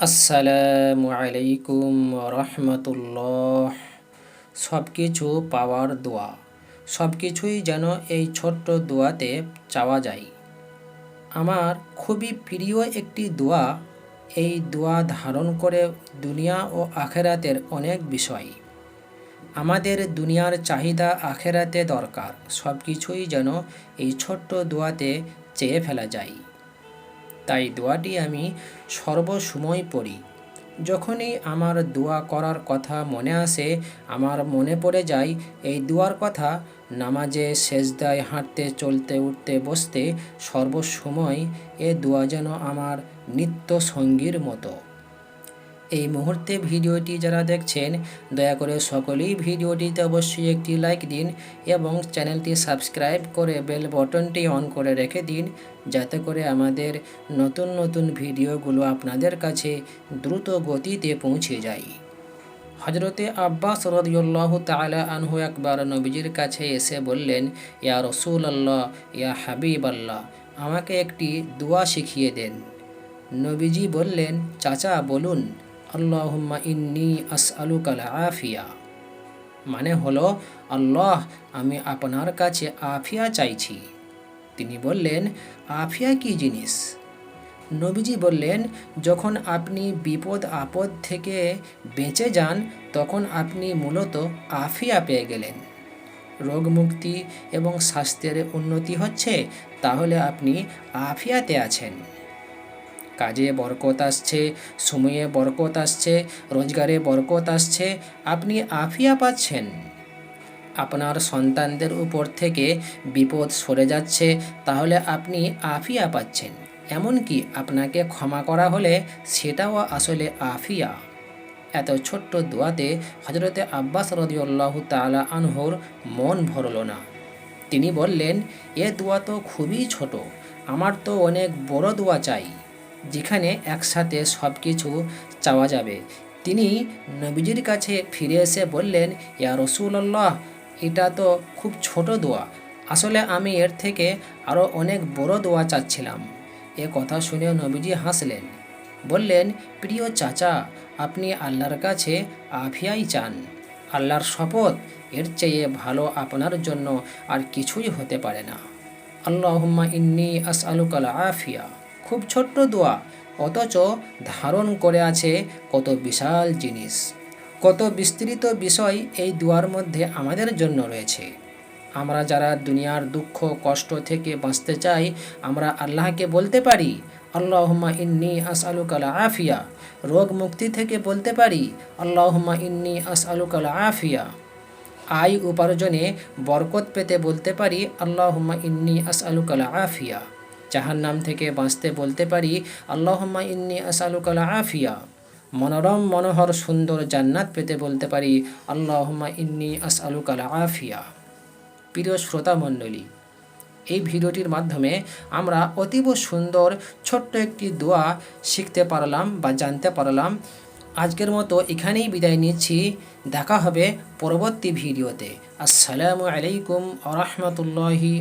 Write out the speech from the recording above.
আসসালামু আলাইকুম রহমতুল্লাহ সব কিছু পাওয়ার দোয়া। সব কিছুই যেন এই ছোট্ট দোয়াতে চাওয়া যায়। আমার খুবই প্রিয় একটি দোয়া। এই দোয়া ধারণ করে দুনিয়া ও আখেরাতের অনেক বিষয়। আমাদের দুনিয়ার চাহিদা আখেরাতে দরকার। সব কিছুই যেন এই ছোট্ট দোয়াতে চেয়ে ফেলা যায়। তাই দোয়াটি আমি সর্বসময় পড়ি। যখনই আমার দোয়া করার কথা মনে আসে, আমার মনে পড়ে যায়, এই দোয়ার কথা নামাজে, সেজদায়, হাঁটতে, চলতে, উঠতে, বসতে সর্বসময় এ দোয়া যেন আমার নিত্য সঙ্গীর মতো। এই মুহূর্তে ভিডিওটি যারা দেখছেন, দয়া করে সকলেই ভিডিওটিতে অবশ্যই একটি লাইক দিন এবং চ্যানেলটি সাবস্ক্রাইব করে বেল বটনটি অন করে রেখে দিন, যাতে করে আমাদের নতুন নতুন ভিডিওগুলো আপনাদের কাছে দ্রুত গতিতে পৌঁছে যায়। হজরতে আব্বাস রদিউল্লাহ তালা আনহু একবার নবীজির কাছে এসে বললেন, ইয়া রসুল আল্লাহ ইয়া হাবিব আল্লাহ আমাকে একটি দোয়া শিখিয়ে দেন। নবীজি বললেন, চাচা, বলুন আল্লাহুম্মা ইন্নি আস আলুকাল আফিয়া। মানে হলো, আল্লাহ, আমি আপনার কাছে আফিয়া চাইছি। তিনি বললেন, আফিয়া কি জিনিস? নবীজি বললেন, যখন আপনি বিপদ আপদ থেকে বেঁচে যান, তখন আপনি মূলত আফিয়া পেয়ে গেলেন। রোগ মুক্তি এবং স্বাস্থ্যের উন্নতি হচ্ছে, তাহলে আপনি আফিয়াতে আছেন। কাজে বরকত আসছে, সময়ে বরকত আসছে, রোজগারে বরকত আসছে। আপনি আফিয়া পাচ্ছেন। আপনার সন্তানদের উপর থেকে বিপদ সরে যাচ্ছে, তাহলে আপনি আফিয়া পাচ্ছেন। এমনকি আপনাকে ক্ষমা করা হলে সেটাও আসলে আফিয়া। এত ছোট্ট দোয়াতে হজরতে আব্বাস রদিউল্লাহ তালা আনহর মন ভরল না। তিনি বললেন, এ দোয়া তো খুবই ছোট, আমার তো অনেক বড় দোয়া চাই। যেখানে একসাথে সব কিছু চাওয়া যাবে। তিনি নবীজির কাছে ফিরে এসে বললেন, ইয়া রসুল্লাহ এটা তো খুব ছোট দোয়া। আসলে আমি এর থেকে আরও অনেক বড় দোয়া চাচ্ছিলাম। এ কথা শুনে নবীজি হাসলেন। বললেন, প্রিয় চাচা, আপনি আল্লাহর কাছে আফিয়াই চান। আল্লাহর শপথ এর চেয়ে ভালো আপনার জন্য আর কিছুই হতে পারে না। আল্লাহম্মা ইন্নি আস আলুকাল আফিয়া। খুব ছোট্ট দোয়া। অথচ ধারণ করে আছে কত বিশাল জিনিস। কত বিস্তৃত বিষয় এই দোয়ার মধ্যে আমাদের জন্য রয়েছে। আমরা যারা দুনিয়ার দুঃখ, কষ্ট থেকে বাঁচতে চাই, আমরা আল্লাহকে বলতে পারি আল্লাহমা ইন্নি আস আলুকাল আফিয়া রোগ মুক্তি থেকে বলতে পারি আল্লাহমা ইন্নি আস আলুকাল আফিয়া আয় উপার্জনে বরকত পেতে বলতে পারি আল্লাহমা ইন্নি আস আলুকাল আফিয়া জাহান নাম থেকে বাঁচতে বলতে পারি, আল্লাহম্মা ইন্নি আসালুকাল আফিয়া মনোরম, মনোহর, সুন্দর জান্নাত পেতে বলতে পারি, আল্লাহম্মা ইন্নি আসালুকাল আফিয়া প্রিয় শ্রোতা মণ্ডলী, এই ভিডিওটির মাধ্যমে আমরা অতীব সুন্দর, ছোট্ট একটি দোয়া শিখতে পারলাম বা জানতে পারলাম। আজকের মতো এখানেই বিদায় নিচ্ছি। দেখা হবে পরবর্তী ভিডিওতে। আসসালামু আলাইকুম আ রহমতুল্লাহি